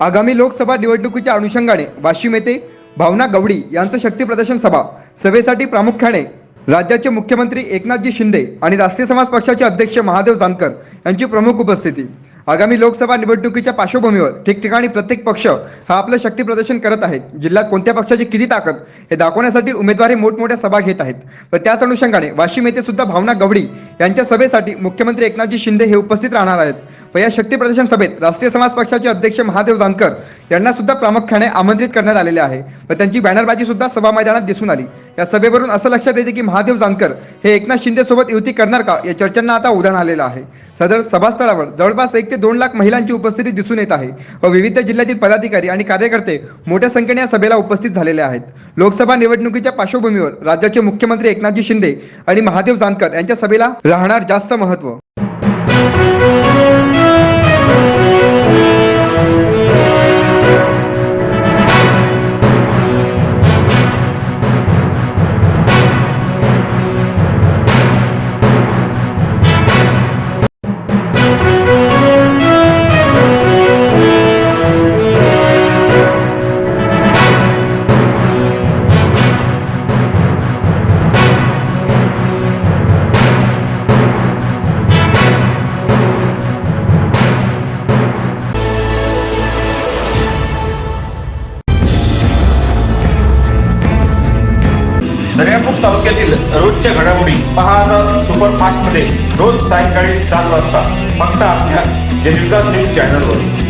आगामी लोकसभा निवडणुकीच्या अनुषंगाने वाशिम येथे भावना गवडी यांचं शक्ती प्रदर्शन सभा. सभेसाठी प्रामुख्याने राज्याचे मुख्यमंत्री एकनाथजी शिंदे आणि राष्ट्रीय समाज पक्षाचे अध्यक्ष महादेव जानकर यांची प्रमुख उपस्थिती. आगामी लोकसभा निवडणुकीच्या पार्श्वभूमीवर ठिकठिकाणी प्रत्येक पक्ष हा आपलं शक्ती प्रदर्शन करत आहेत जिल्ह्यात कोणत्या पक्षाची किती ताकद हे दाखवण्यासाठी उमेदवारी मोठमोठ्या सभा घेत आहेत. व त्याच अनुषंगाने वाशिम येथे सुद्धा भावना गवडी यांच्या सभेसाठी मुख्यमंत्री एकनाथजी शिंदे हे उपस्थित राहणार आहेत. व या शक्ती प्रदर्शन सभेत राष्ट्रीय समाज पक्षाचे अध्यक्ष महादेव जानकर यांना सुद्धा प्रामुख्याने आमंत्रित करण्यात आलेले आहे. व त्यांची बॅनरबाजी सुद्धा सभा मैदानात दिसून आली. या सभेवरून असं लक्षात येते की महादेव जानकर हे एकनाथ शिंदे सोबत युती करणार का? या चर्चांना आता उधाण आलेलं आहे. सदर सभास्थळावर जवळपास एक ते दोन लाख महिलांची उपस्थिती दिसून येत आहे व विविध जिल्ह्यातील पदाधिकारी आणि कार्यकर्ते मोठ्या संख्येने या सभेला उपस्थित झालेले आहेत. लोकसभा निवडणुकीच्या पार्श्वभूमीवर राज्याचे मुख्यमंत्री एकनाथजी शिंदे आणि महादेव जानकर यांच्या सभेला राहणार जास्त महत्त्व. दर्यापूर तालुक्यातील रोजच्या घडामोडी पहा आता सुपरफास्टमध्ये रोज सायंकाळी सात वाजता. फक्त आमच्या जनिका न्यूज चॅनलवर.